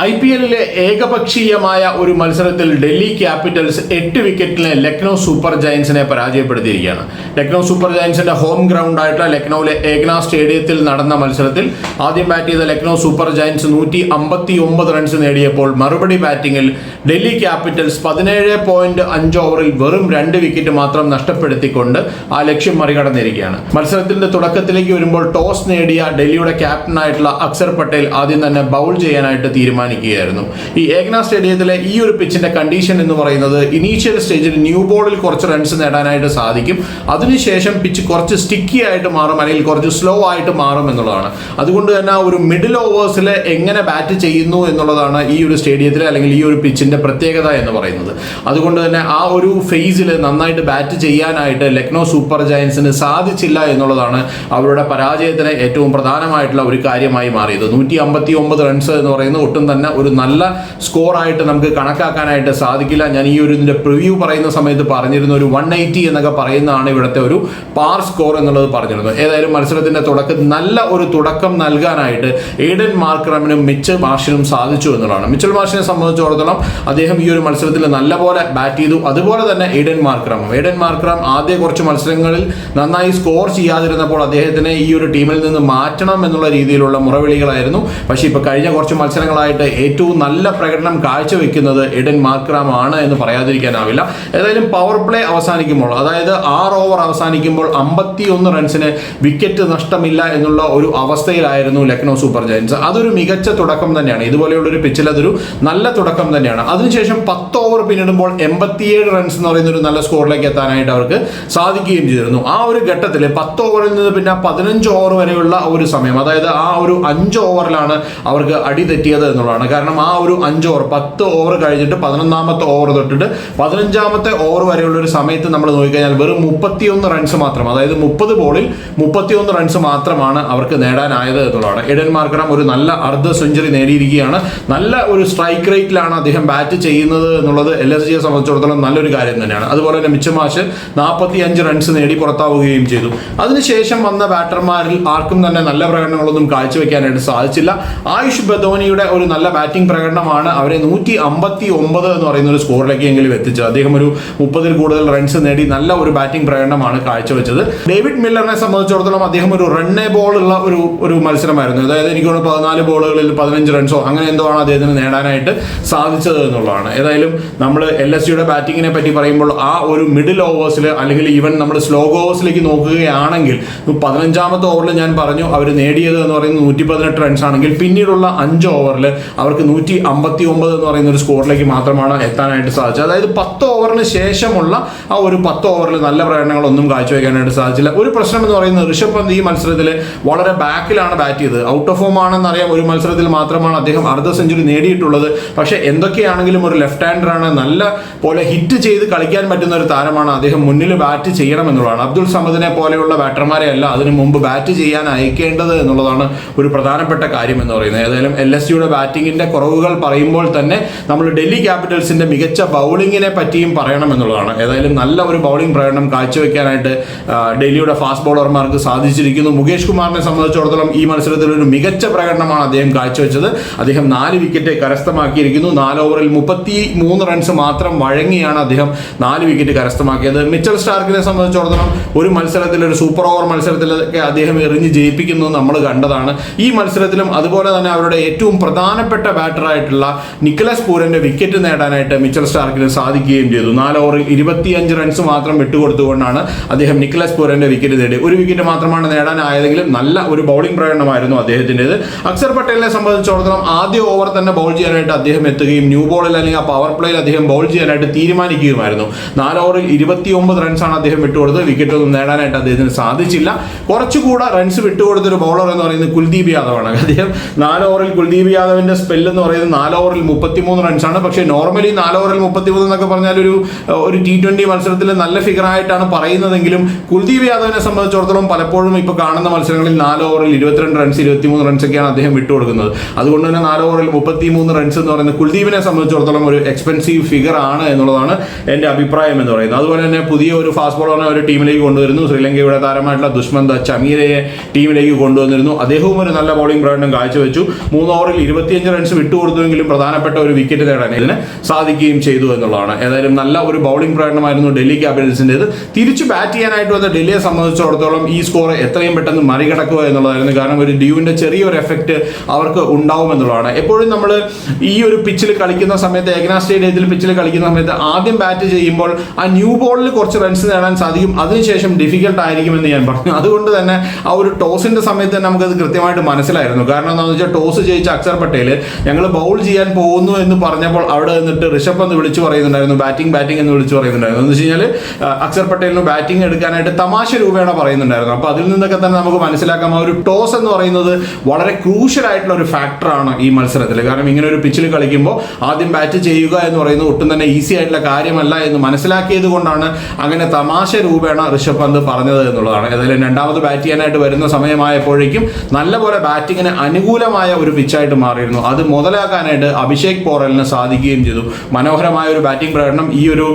I P എല്ലിലെ ഏകപക്ഷീയമായ ഒരു മത്സരത്തിൽ ഡൽഹി ക്യാപിറ്റൽസ് എട്ട് വിക്കറ്റിന് ലക്നൗ സൂപ്പർ ജയൻസിനെ പരാജയപ്പെടുത്തിയിരിക്കുകയാണ്. ലക്നൗ സൂപ്പർ ജയൻസിന്റെ ഹോം ഗ്രൗണ്ട് ആയിട്ടുള്ള ലക്നൌവിലെ ഏകന സ്റ്റേഡിയത്തിൽ നടന്ന മത്സരത്തിൽ ആദ്യം ബാറ്റ് ചെയ്ത ലക്നൗ സൂപ്പർ ജയൻസ് നൂറ്റി അമ്പത്തി ഒമ്പത് റൺസ് നേടിയപ്പോൾ മറുപടി ബാറ്റിംഗിൽ ഡൽഹി ക്യാപിറ്റൽസ് പതിനേഴ് പോയിന്റ് അഞ്ച് ഓവറിൽ വെറും രണ്ട് വിക്കറ്റ് മാത്രം നഷ്ടപ്പെടുത്തിക്കൊണ്ട് ആ ലക്ഷ്യം മറികടന്നിരിക്കുകയാണ്. മത്സരത്തിന്റെ തുടക്കത്തിലേക്ക് വരുമ്പോൾ ടോസ് നേടിയ ഡൽഹിയുടെ ക്യാപ്റ്റനായിട്ടുള്ള അക്സർ പട്ടേൽ ആദ്യം തന്നെ ബൗൾ ചെയ്യാനായിട്ട് തീരുമാനിക്കുകയായിരുന്നു. ഈ ഏകന സ്റ്റേഡിയത്തിലെ ഈ ഒരു പിച്ചിന്റെ കണ്ടീഷൻ എന്ന് പറയുന്നത് ഇനീഷ്യൽ സ്റ്റേജിൽ ന്യൂ ബോളിൽ കുറച്ച് റൺസ് നേടാനായിട്ട് സാധിക്കും. അതിനുശേഷം പിച്ച് കുറച്ച് സ്റ്റിക്കി ആയിട്ട് മാറും അല്ലെങ്കിൽ കുറച്ച് സ്ലോ ആയിട്ട് മാറും എന്നുള്ളതാണ്. അതുകൊണ്ട് തന്നെ ഒരു മിഡിൽ ഓവേഴ്സിൽ എങ്ങനെ ബാറ്റ് ചെയ്യുന്നു എന്നുള്ളതാണ് ഈ ഒരു സ്റ്റേഡിയത്തിലെ അല്ലെങ്കിൽ ഈ ഒരു പിച്ചിന്റെ പ്രത്യേകത എന്ന് പറയുന്നത്. അതുകൊണ്ട് തന്നെ ആ ഒരു ഫേസിൽ നന്നായിട്ട് ബാറ്റ് ചെയ്യാനായിട്ട് ലക്നോ സൂപ്പർ ജയൻസിന് സാധിച്ചില്ല എന്നുള്ളതാണ് അവരുടെ പരാജയത്തിന് ഏറ്റവും പ്രധാനമായിട്ടുള്ള ഒരു കാര്യമായി മാറിയത്. നൂറ്റി അമ്പത്തി ഒമ്പത് റൺസ് എന്ന് പറയുന്നത് ഒട്ടും തന്നെ ഒരു നല്ല സ്കോർ ആയിട്ട് നമുക്ക് കണക്കാക്കാനായിട്ട് സാധിക്കില്ല. ഞാൻ ഈ ഒരു ഇതിന്റെ പ്രിവ്യൂ പറയുന്ന സമയത്ത് പറഞ്ഞിരുന്ന ഒരു വൺ എയ്റ്റി എന്നൊക്കെ പറയുന്നതാണ് ഇവിടുത്തെ ഒരു പാർ സ്കോർ എന്നുള്ളത് പറഞ്ഞിരുന്നത്. ഏതായാലും മത്സരത്തിന്റെ തുടക്കം നല്ല ഒരു തുടക്കം നൽകാനായിട്ട് എയ്ഡൻ മാർക്രമിനും മിച്ചൽ മാർഷിനും സാധിച്ചു എന്നുള്ളതാണ്. മിച്ചൽ മാർഷിനെ സംബന്ധിച്ചിടത്തോളം അദ്ദേഹം ഈ ഒരു മത്സരത്തിൽ നല്ലപോലെ ബാറ്റ് ചെയ്തു. അതുപോലെ തന്നെ എയ്ഡൻ മാർക്രമും എയ്ഡൻ മാർക്രം ആദ്യ കുറച്ച് മത്സരങ്ങളിൽ നന്നായി സ്കോർ ചെയ്യാതിരുന്നപ്പോൾ അദ്ദേഹത്തിനെ ഈ ഒരു ടീമിൽ നിന്ന് മാറ്റണം എന്നുള്ള രീതിയിലുള്ള മുറവിളികളായിരുന്നു. പക്ഷേ ഇപ്പോൾ കഴിഞ്ഞ കുറച്ച് മത്സരങ്ങളായിട്ട് ഏറ്റവും നല്ല പ്രകടനം കാഴ്ചവെക്കുന്നത് എഡൻ മാർക്രാം ആണ് എന്ന് പറയാതിരിക്കാനാവില്ല. ഏതായാലും പവർ പ്ലേ അവസാനിക്കുമ്പോൾ അതായത് ആറ് ഓവർ അവസാനിക്കുമ്പോൾ അമ്പത്തി ഒന്ന് റൺസിന് വിക്കറ്റ് നഷ്ടമില്ല എന്നുള്ള ഒരു അവസ്ഥയിലായിരുന്നു ലക്നൗ സൂപ്പർ ജയൻസ് അതൊരു മികച്ച തുടക്കം തന്നെയാണ്. ഇതുപോലെയുള്ള ഒരു പിച്ചിൽ അതൊരു നല്ല തുടക്കം തന്നെയാണ്. അതിനുശേഷം പത്ത് ഓവർ പിന്നിടുമ്പോൾ എൺപത്തിയേഴ് റൺസ് എന്ന് പറയുന്ന ഒരു നല്ല സ്കോറിലേക്ക് എത്താനായിട്ട് അവർക്ക് സാധിക്കുകയും ചെയ്തിരുന്നു. ആ ഒരു ഘട്ടത്തിൽ പത്ത് ഓവറിൽ നിന്ന് പിന്നെ പതിനഞ്ച് ഓവർ വരെയുള്ള ഒരു സമയം അതായത് ആ ഒരു അഞ്ച് ഓവറിലാണ് അവർക്ക് അടി തെറ്റിയത് എന്നുള്ളതാണ് കാരണം ആ ഒരു അഞ്ച് ഓവർ പത്ത് ഓവർ കഴിഞ്ഞിട്ട് പതിനൊന്നാമത്തെ ഓവർ തൊട്ടിട്ട് പതിനഞ്ചാമത്തെ ഓവർ വരെയുള്ള ഒരു സമയത്ത് നമ്മൾ നോക്കിക്കഴിഞ്ഞാൽ വെറും മുപ്പത്തിയൊന്ന് റൺസ് മാത്രം അതായത് മുപ്പത് ബോളിൽ മുപ്പത്തിയൊന്ന് റൺസ് മാത്രമാണ് അവർക്ക് നേടാനായത് എന്നുള്ളതാണ്. എഡൻ മാർക്കറാം ഒരു നല്ല അർദ്ധ സെഞ്ചുറി നേടിയിരിക്കുകയാണ്. നല്ല ഒരു സ്ട്രൈക്ക് റേറ്റിലാണ് അദ്ദേഹം ബാറ്റ് ചെയ്യുന്നത് എന്നുള്ളത് എൽ എസ് ജിയെ സംബന്ധിച്ചിടത്തോളം നല്ലൊരു കാര്യം തന്നെയാണ്. അതുപോലെ തന്നെ മിച്ചമാഷ് നാൽപ്പത്തി അഞ്ച് റൺസ് നേടി പുറത്താവുകയും ചെയ്തു. അതിനുശേഷം വന്ന ബാറ്റർമാരിൽ ആർക്കും തന്നെ നല്ല പ്രകടനങ്ങളൊന്നും കാഴ്ചവെക്കാനായിട്ട് സാധിച്ചില്ല. ആയുഷ് ബദോനിയുടെ ഒരു നല്ല ബാറ്റിംഗ് പ്രകടനമാണ് അവരെ നൂറ്റി അമ്പത്തി ഒമ്പത് എന്ന് പറയുന്ന ഒരു സ്കോറിലേക്ക് എങ്കിലും എത്തിച്ചത്. അദ്ദേഹം ഒരു മുപ്പതിൽ കൂടുതൽ റൺസ് നേടി നല്ല ഒരു ബാറ്റിംഗ് പ്രകടനമാണ് കാഴ്ചവെച്ചത്. ഡേവിഡ് മില്ലറിനെ സംബന്ധിച്ചിടത്തോളം അദ്ദേഹം ഒരു റണ്ണേ ബോൾ ഉള്ള ഒരു ഒരു മത്സരമായിരുന്നു. അതായത് എനിക്ക് തോന്നുന്നു പതിനാല് ബോളുകളിൽ പതിനഞ്ച് റൺസോ അങ്ങനെ എന്തോ ആണ് അദ്ദേഹത്തിന് നേടാനായിട്ട് സാധിച്ചത് എന്നുള്ളതാണ്. ഏതായാലും നമ്മൾ എൽ എസ് സിയുടെ ബാറ്റിങ്ങിനെ പറ്റി പറയുമ്പോൾ ആ ഒരു മിഡിൽ ഓവേഴ്സിൽ അല്ലെങ്കിൽ ഈവൻ നമ്മൾ സ്ലോ ഓവേഴ്സിലേക്ക് നോക്കുകയാണെങ്കിൽ പതിനഞ്ചാമത്തെ ഓവറിൽ ഞാൻ പറഞ്ഞു അവർ നേടിയത് എന്ന് പറയുന്നത് നൂറ്റി പതിനെട്ട് റൺസ് ആണെങ്കിൽ പിന്നീടുള്ള അഞ്ച് ഓവറിൽ അവർക്ക് നൂറ്റി അമ്പത്തി ഒമ്പത് എന്ന് പറയുന്ന ഒരു സ്കോറിലേക്ക് മാത്രമാണ് എത്താനായിട്ട് സാധിച്ചത്. അതായത് പത്ത് ഓവറിന് ശേഷമുള്ള ആ ഒരു പത്ത് ഓവറിൽ നല്ല പ്രകടനങ്ങളൊന്നും കാഴ്ചവെക്കാനായിട്ട് സാധിച്ചില്ല. ഒരു പ്രശ്നം എന്ന് പറയുന്നത് ഋഷഭ് പന്ത് ഈ മത്സരത്തിൽ വളരെ ബാക്കിലാണ് ബാറ്റ് ചെയ്തത്. ഔട്ട് ഓഫ് ഫോം ആണെന്ന് അറിയാം ഒരു മത്സരത്തിൽ മാത്രമാണ് അദ്ദേഹം അർദ്ധ സെഞ്ചുറി നേടിയിട്ടുള്ളത്. പക്ഷേ എന്തൊക്കെയാണെങ്കിലും ഒരു ലെഫ്റ്റ് ഹാൻഡറാണ് നല്ല പോലെ ഹിറ്റ് ചെയ്ത് കളിക്കാൻ പറ്റുന്ന ഒരു താരമാണ് അദ്ദേഹം മുന്നിൽ ബാറ്റ് ചെയ്യണം എന്നുള്ളതാണ്. അബ്ദുൾ സമദിനെ പോലെയുള്ള ബാറ്റർമാരെ അല്ല അതിനു മുമ്പ് ബാറ്റ് ചെയ്യാൻ അയക്കേണ്ടത് എന്നുള്ളതാണ് ഒരു പ്രധാനപ്പെട്ട കാര്യം എന്ന് പറയുന്നത്. ഏതായാലും എൽ എസ് ജിയുടെ ബാറ്റിങ്ങിന്റെ കുറവുകൾ പറയുമ്പോൾ തന്നെ നമ്മൾ ഡൽഹി ക്യാപിറ്റൽസിന്റെ മികച്ച ബൗളിങ്ങിനെ പറ്റിയും പറയണം എന്നുള്ളതാണ്. ഏതായാലും നല്ല ഒരു ബൗളിംഗ് പ്രകടനം കാഴ്ചവെക്കാനായിട്ട് ഡൽഹിയുടെ ഫാസ്റ്റ് ബൗളർമാർക്ക് സാധിച്ചിരിക്കുന്നു. മുകേഷ് കുമാറിനെ സംബന്ധിച്ചിടത്തോളം ഈ മത്സരത്തിൽ ഒരു മികച്ച പ്രകടനമാണ് അദ്ദേഹം കാഴ്ചവെച്ചത്. അദ്ദേഹം നാല് വിക്കറ്റ് കരസ്ഥമാക്കിയിരിക്കുന്നു. നാല് ഓവറിൽ മുപ്പത്തി മൂന്ന് റൺസ് മാത്രം വഴങ്ങിയാണ് അദ്ദേഹം നാല് വിക്കറ്റ് കരസ്ഥമാക്കിയത്. മിച്ചൽ സ്റ്റാർക്കിനെ സംബന്ധിച്ചിടത്തോളം ഒരു മത്സരത്തിൽ ഒരു സൂപ്പർ ഓവർ മത്സരത്തിലൊക്കെ അദ്ദേഹം എറിഞ്ഞ് ജയിപ്പിക്കുന്നത് നമ്മൾ കണ്ടതാണ്. ഈ മത്സരത്തിലും അതുപോലെ തന്നെ അവരുടെ ഏറ്റവും പ്രധാനപ്പെട്ട ബാറ്ററായിട്ടുള്ള നിക്കലസ് പൂരന്റെ വിക്കറ്റ് നേടാനായിട്ട് മിച്ചൽ സ്റ്റാർക്കിന് സാധിക്കുകയും ചെയ്തു. നാല് ഓവറിൽ ഇരുപത്തിയഞ്ച് റൺസ് മാത്രം വിട്ടുകൊടുത്തുകൊണ്ടാണ് അദ്ദേഹം നിക്കലസ് പൂരന്റെ വിക്കറ്റ് നേടി. ഒരു വിക്കറ്റ് മാത്രമാണ് നേടാനായതെങ്കിലും നല്ല ഒരു ബൗളിംഗ് പ്രകടനമായിരുന്നു അദ്ദേഹത്തിന്റെത്. അക്സർ പട്ടേലിനെ സംബന്ധിച്ചിടത്തോളം ആദ്യ ഓവർ തന്നെ ബൗൾ ചെയ്യാനായിട്ട് അദ്ദേഹം എത്തുകയും ന്യൂ ബോളിൽ അല്ലെങ്കിൽ ആ പവർ പ്ലേയിൽ അദ്ദേഹം ബൗൾ ചെയ്യാനായിട്ട് തീരുമാനിക്കുകയുമായിരുന്നു. നാല് ഓവറിൽ ഇരുപത്തി ഒമ്പത് റൺസാണ് അദ്ദേഹം വിട്ടുകൊടുത്തത്. വിക്കറ്റ് ഒന്നും നേടാനായിട്ട് അദ്ദേഹത്തിന് സാധിച്ചില്ല. കുറച്ചുകൂടെ റൺസ് വിട്ടുകൊടുത്തൊരു ബൗളർ എന്ന് പറയുന്നത് കുൽദീപ് യാദവാണ്. അദ്ദേഹം നാല് ഓവറിൽ കുൽദീപ് യാദവിന്റെ സ്പെല്ല് എന്ന് പറയുന്നത് നാല് ഓവറിൽ മുപ്പത്തിമൂന്ന് റൺസാണ് പക്ഷേ നോർമലി നാല് ഓവറിൽ മുപ്പത്തിമൂന്ന് എന്നൊക്കെ പറഞ്ഞാൽ ഒരു ഒരു ടി ട്വന്റി മത്സരത്തിൽ നല്ല ഫിഗർ ആയിട്ടാണ് പറയുന്നതെങ്കിലും കുൽദീപ് യാദവിനെ സംബന്ധിച്ചിടത്തോളം പലപ്പോഴും ഇപ്പോൾ കാണുന്ന മത്സരങ്ങളിൽ നാല് ഓവറിൽ ഇരുപത്തിരണ്ട് റൺസ് ഇരുപത്തിമൂന്ന് റൺസ് ഒക്കെയാണ് അദ്ദേഹം വിട്ടുകൊടുക്കുന്നത്. അതുകൊണ്ട് തന്നെ നാല് ഓവറിൽ മുപ്പത്തിമൂന്ന് റൺസ് എന്ന് പറയുന്നത് കുൽദീപിനെ സംബന്ധിച്ചിടത്തോളം ഒരു എക്സ്പെൻസീവ് ഫിഗർ ആണ് എന്നുള്ളതാണ് എന്റെ അഭിപ്രായം എന്ന് പറയുന്നത്. അതുപോലെ തന്നെ പുതിയ ഒരു ഫാസ്റ്റ് ബോളറിനെ ഒരു ടീമിലേക്ക് കൊണ്ടുവരുന്നു. ശ്രീലങ്കയുടെ താരമായിട്ടുള്ള ദുഷ്മന്ത ചമീരയെ ടീമിലേക്ക് കൊണ്ടുവന്നിരുന്നു. അദ്ദേഹവും ഒരു നല്ല ബോളിംഗ് പ്രകടനം കാഴ്ചവെച്ചു. മൂന്ന് ഓവറിൽ ഇരുപത്തിയഞ്ച് റൺസ് വിട്ടുകൊടുത്തുവെങ്കിലും പ്രധാനപ്പെട്ട ഒരു വിക്കറ്റ് നേടാൻ ഇതിന് സാധിക്കുകയും ചെയ്തു എന്നുള്ളതാണ്. ഏതായാലും നല്ല ഒരു ബൗളിംഗ് പ്രകടനമായിരുന്നു ഡൽഹി ക്യാപിറ്റൽസിന്റെത് തിരിച്ചു ബാറ്റ് ചെയ്യാനായിട്ട് വന്ന ഡൽഹിയെ സംബന്ധിച്ചിടത്തോളം ഈ സ്കോർ എത്രയും പെട്ടെന്ന് മറികടക്കുക എന്നുള്ളതായിരുന്നു. കാരണം ഒരു ഡ്യൂവിന്റെ ചെറിയൊരു എഫക്റ്റ് അവർക്ക് ഉണ്ടാവും എന്നുള്ളതാണ്. എപ്പോഴും നമ്മൾ ഈ ഒരു പിച്ചിൽ കളിക്കുന്ന സമയത്ത് ഏകനാ സ്റ്റേഡിയത്തിൽ പിച്ചിൽ കളിക്കുന്ന സമയത്ത് ആദ്യം ബാറ്റ് ചെയ്യുമ്പോൾ ആ ന്യൂ ബോളിൽ കുറച്ച് റൺസ് നേടാൻ സാധിക്കും. അതിനുശേഷം ഡിഫിക്കൽട്ട് ആയിരിക്കുമെന്ന് ഞാൻ പറഞ്ഞു. അതുകൊണ്ട് തന്നെ ആ ഒരു ടോസിന്റെ സമയത്ത് തന്നെ നമുക്കത് കൃത്യമായിട്ട് മനസ്സിലായിരുന്നു. കാരണം എന്താണെന്ന് വെച്ചാൽ ടോസ് ജയിച്ച അക്സർ പട്ടേൽ ഞങ്ങൾ ബൗൾ ചെയ്യാൻ പോകുന്നു എന്ന് പറഞ്ഞപ്പോൾ അവിടെ നിന്നിട്ട് ഋഷഭ് എന്ന് വിളിച്ചു പറയുന്നുണ്ടായിരുന്നു ബാറ്റിംഗ് ബാറ്റിംഗ് എന്ന് വിളിച്ചു പറയുന്നുണ്ടായിരുന്നു. എന്ന് വെച്ച് കഴിഞ്ഞാൽ അക്ഷർ പട്ടേലിന് ബാറ്റിംഗ് എടുക്കാനായിട്ട് തമാശ രൂപേണ പറയുന്നുണ്ടായിരുന്നു. അപ്പോൾ അതിൽ നിന്നൊക്കെ തന്നെ നമുക്ക് മനസ്സിലാക്കാം ആ ഒരു ടോസ് എന്ന് പറയുന്നത് വളരെ ക്രൂഷ്യൽ ആയിട്ടുള്ള ഒരു ഫാക്ടറാണ് ഈ മത്സരത്തിൽ. കാരണം ഇങ്ങനെ ഒരു പിച്ചിൽ കളിക്കുമ്പോൾ ആദ്യം ബാറ്റ് ചെയ്യുക എന്ന് പറയുന്നത് ഒട്ടും തന്നെ ഈസി ആയിട്ടുള്ള കാര്യമല്ല എന്ന് മനസ്സിലാക്കിയത് കൊണ്ടാണ് അങ്ങനെ തമാശ രൂപേണ ഋഷഭ് പന്ത് പറഞ്ഞത് എന്നുള്ളതാണ്. ഏതായാലും രണ്ടാമത് ബാറ്റ് ചെയ്യാനായിട്ട് വരുന്ന സമയമായപ്പോഴേക്കും നല്ലപോലെ ബാറ്റിങ്ങിന് അനുകൂലമായ ഒരു പിച്ചായിട്ട് മാറിയിരുന്നു അത് മുതലാക്കാനായിട്ട് അഭിഷേക് പോറലിന് സാധിക്കുകയും ചെയ്തു. മനോഹരമായ ഒരു ബാറ്റിംഗ് പ്രകടനം ഈ ഒരു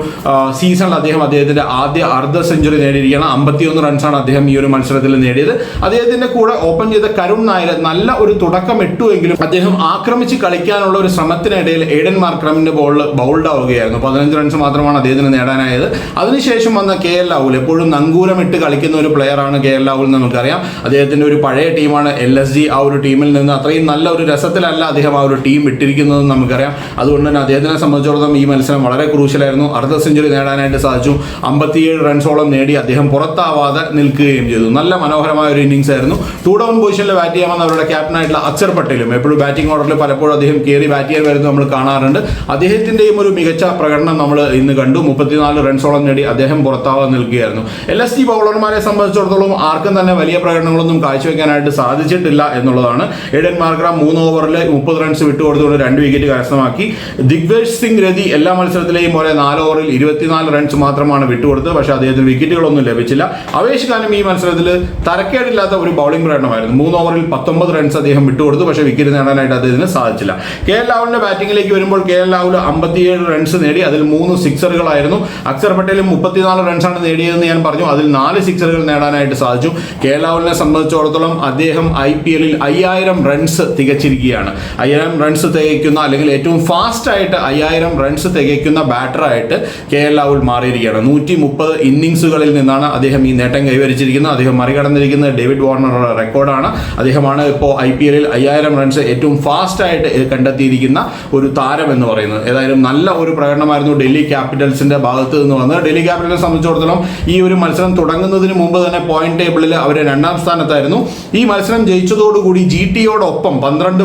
സീസണിൽ അദ്ദേഹം അദ്ദേഹത്തിന്റെ ആദ്യ അർദ്ധ സെഞ്ചുറി നേടിയിരിക്കുകയാണ്. അമ്പത്തിയൊന്ന് റൺസാണ് അദ്ദേഹം ഈ ഒരു മത്സരത്തിൽ നേടിയത്. അദ്ദേഹത്തിന്റെ കൂടെ ഓപ്പൺ ചെയ്ത കരുൺ നായർ നല്ല ഒരു തുടക്കം ഇട്ടുവെങ്കിലും അദ്ദേഹം ആക്രമിച്ച് കളിക്കാനുള്ള ഒരു ശ്രമത്തിനിടയിൽ എയ്ഡൻ മാർക്രമിന്റെ ബോളിൽ ബൗൾഡ് ആവുകയായിരുന്നു പതിനഞ്ച് റൺസ് മാത്രമാണ് അദ്ദേഹത്തിന് നേടാനായത്. അതിനുശേഷം വന്ന കെ എൽ രാഹുൽ എപ്പോഴും നങ്കൂരമിട്ട് കളിക്കുന്ന ഒരു പ്ലെയർ ആണ് കെ എൽ രാഹുൽ നമുക്കറിയാം. അദ്ദേഹത്തിന്റെ ഒരു പഴയ ടീമാണ് എൽ എസ് ജി. ആ ഒരു ടീമിൽ നിന്ന് അത്രയും നല്ല ഒരു രസത്തിലല്ല അദ്ദേഹം ആ ഒരു ടീം വിട്ടിരിക്കുന്നതെന്ന് നമുക്കറിയാം. അതുകൊണ്ട് തന്നെ അദ്ദേഹത്തിനെ സംബന്ധിച്ചിടത്തോളം ഈ മത്സരം വളരെ ക്രൂഷ്യലായിരുന്നു അർദ്ധ സെഞ്ചുറി നേടാനായിട്ട് സാധിച്ചു. അമ്പത്തിയേഴ് റൺസോളം നേടി അദ്ദേഹം പുറത്താവാതെ നിൽക്കുകയും ചെയ്തു. നല്ല മനോഹരമായ ഒരു ഇന്നിംഗ്സ് ആയിരുന്നു. ടു ഡൗൺ പൊസിഷനിൽ ബാറ്റ് ചെയ്യാമെന്ന് അവരുടെ ക്യാപ്റ്റനായിട്ടുള്ള അച്ചർ പട്ടേലും എപ്പോഴും ബാറ്റിംഗ് ഓർഡറിൽ പലപ്പോഴും അദ്ദേഹം കയറി ബാറ്റ് ചെയ്യാൻ വരുന്നത് നമ്മൾ കാണാറുണ്ട്. അദ്ദേഹത്തിന്റെയും ഒരു മികച്ച പ്രകടനം നമ്മൾ ഇന്ന് കണ്ടു. മുപ്പത്തിനാല് റൺസോളം നേടി അദ്ദേഹം പുറത്താവാൻ നിൽക്കുകയായിരുന്നു. എൽ എസ് ടി ബൗളർമാരെ സംബന്ധിച്ചിടത്തോളം ആർക്കും തന്നെ വലിയ പ്രകടനങ്ങളൊന്നും കാഴ്ചവെക്കാനായിട്ട് സാധിച്ചിട്ടില്ല എന്നുള്ളതാണ്. എഡൻ മാർഗ്രാം മൂന്ന് ഓവറിൽ മുപ്പത് റൺസ് വിട്ടുകൊടുത്തുകൊണ്ട് രണ്ട് വിക്കറ്റ് കരസ്ഥമാക്കി. ദിഗ്വേഷ് സിംഗ് രതി എല്ലാ മത്സരത്തിലെയും പോലെ നാല് ഓവറിൽ ഇരുപത്തിനാല് റൺസ് മാത്രമാണ് വിട്ടുകൊടുത്തത്. പക്ഷേ അദ്ദേഹത്തിന് വിക്കറ്റുകളൊന്നും ലഭിച്ചില്ല. അവേഷ് ഖാനും ഈ മത്സരത്തിൽ തരക്കേടില്ലാത്ത ഒരു ബൗളിംഗ് പ്രകടനമായിരുന്നു. മൂന്ന് ഓവറിൽ പത്തൊമ്പത് റൺസ് അദ്ദേഹം വിട്ടുകൊടുത്തു. പക്ഷേ വിക്കറ്റ് നേടാനായിട്ട് അദ്ദേഹത്തിന് സാധിച്ചില്ല. കെ എൽ രാഹുലിന്റെ ബാറ്റിംഗിലേക്ക് വരുമ്പോൾ കെ എൽ രാഹുൽ അമ്പത്തിയേഴ് റൺസ് നേടി. അതിൽ മൂന്ന് സിക്സറുകളായിരുന്നു അക്ഷർ പട്ടേലും മുപ്പത്തിനാല് റൺസാണ് നേടിയതെന്ന് ഞാൻ പറഞ്ഞു. അതിൽ നാല് സിക്സറുകൾ നേടാനായിട്ട് സാധിച്ചു. കെ എൽ രാഹുലിനെ സംബന്ധിച്ചിടത്തോളം അദ്ദേഹം ഐ പി എല്ലിൽ അയ്യായിരം റൺസ് തികച്ചിരിക്കുകയാണ്. അയ്യായിരം റൺസ് തികയ്ക്കുന്ന അല്ലെങ്കിൽ ഏറ്റവും ഫാസ്റ്റ് ആയിട്ട് അയ്യായിരം റൺസ് തികയ്ക്കുന്ന ബാറ്ററായിട്ട് കെ എൽ രാഹുൽ മാറിയിരിക്കുകയാണ്. നൂറ്റി മുപ്പത് ഇന്നിങ്സുകളിൽ നിന്നാണ് അദ്ദേഹം ഈ നേട്ടം കൈവരിച്ചിരിക്കുന്നത്. അദ്ദേഹം മറികടന്നിരിക്കുന്നത് ഡേവിഡ് വാർണറുടെ റെക്കോർഡാണ് അദ്ദേഹമാണ് ഇപ്പോൾ ഐ പി എല്ലിൽ അയ്യായിരം റൺസ് ഏറ്റവും ഫാസ്റ്റ് ആയിട്ട് കണ്ടെത്തിയിരിക്കുന്ന ഒരു താരം എന്ന് പറയുന്നത്. ഏതായാലും നല്ല ഒരു പ്രകടനമായിരുന്നു ഡൽഹി ക്യാപിറ്റൽസിന്റെ ഭാഗത്ത് നിന്ന് വന്നത്. ഡൽഹി ക്യാപിറ്റലിനെ സംബന്ധിച്ചിടത്തോളം ഈ ഒരു മത്സരം തുടങ്ങുന്നതിന് മുമ്പ് തന്നെ പോയിന്റ് ടേബിളിൽ അവർ രണ്ടാം സ്ഥാനത്തായിരുന്നു. ഈ മത്സരം ജയിച്ചതോടുകൂടി ജി ടിയോടൊപ്പം പന്ത്രണ്ട്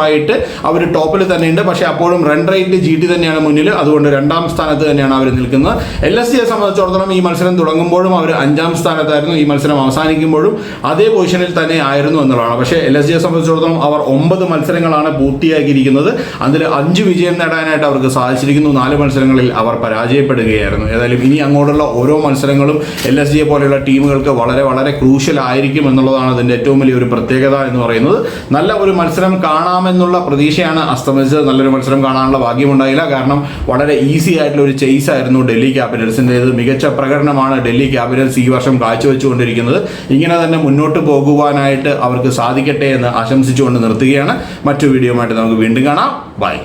പോയിന്റുമായിട്ട് അവർ ടോപ്പിൽ തന്നെയുണ്ട്. പക്ഷേ അപ്പോഴും റൺ റേറ്റ് ജി ടി തന്നെയാണ് മുന്നിൽ. അതുകൊണ്ട് രണ്ടാം സ്ഥാനത്ത് തന്നെയാണ് അവർ നിൽക്കുന്നത്. എൽ എസ് സിയെ സംബന്ധിച്ചിടത്തോളം ഈ മത്സരം തുടങ്ങുമ്പോഴും അവർ അഞ്ചാം സ്ഥാനത്തായിരുന്നു ഈ മത്സരം അവസാനിക്കുമ്പോഴും അതേ പൊസിഷനിൽ തന്നെ ആയിരുന്നു എന്നുള്ളതാണ്. പക്ഷേ എൽ എസ് സിയെ സംബന്ധിച്ചിടത്തോളം അവർ ഒമ്പത് മത്സരങ്ങളാണ് പൂർത്തിയാക്കിയിരിക്കുന്നത്. അതിൽ അഞ്ച് വിജയം നേടാനായിട്ട് അവർക്ക് സാധിച്ചിരിക്കുന്നു. നാല് മത്സരങ്ങളിൽ അവർ പരാജയപ്പെടുകയായിരുന്നു. ഏതായാലും ഇനി അങ്ങോട്ടുള്ള ഓരോ മത്സരങ്ങളും എൽ എസ് സിയെ പോലെയുള്ള ടീമുകൾക്ക് വളരെ വളരെ ക്രൂഷ്യൽ ആയിരിക്കും എന്നുള്ളതാണ് അതിന്റെ ഏറ്റവും വലിയ ഒരു പ്രത്യേകത എന്ന് പറയുന്നത്. നല്ല ഒരു മത്സരം കാണാമെന്നുള്ള പ്രതീക്ഷയാണ് അസ്തമിച്ചത്. നല്ലൊരു മത്സരം കാണാനുള്ള ഭാഗ്യമുണ്ടായില്ല. കാരണം വളരെ ഈസി ആയിട്ടുള്ള ഒരു ചേസ് ആയിരുന്നു ഡൽഹി ക്യാപിറ്റൽസിന്റേത് മികച്ച പ്രകടനമാണ് ഡൽഹി ക്യാപിറ്റൽസ് ഈ വർഷം കാഴ്ചവെച്ചുകൊണ്ടിരിക്കുന്നത്. ഇങ്ങനെ തന്നെ മുന്നോട്ട് പോകുവാനായിട്ട് അവർക്ക് സാധിക്കട്ടെ എന്ന് ആശംസിച്ചുകൊണ്ട് നിർത്തുകയാണ്. മറ്റു വീഡിയോ നമുക്ക് വീണ്ടും കാണാം. ബൈ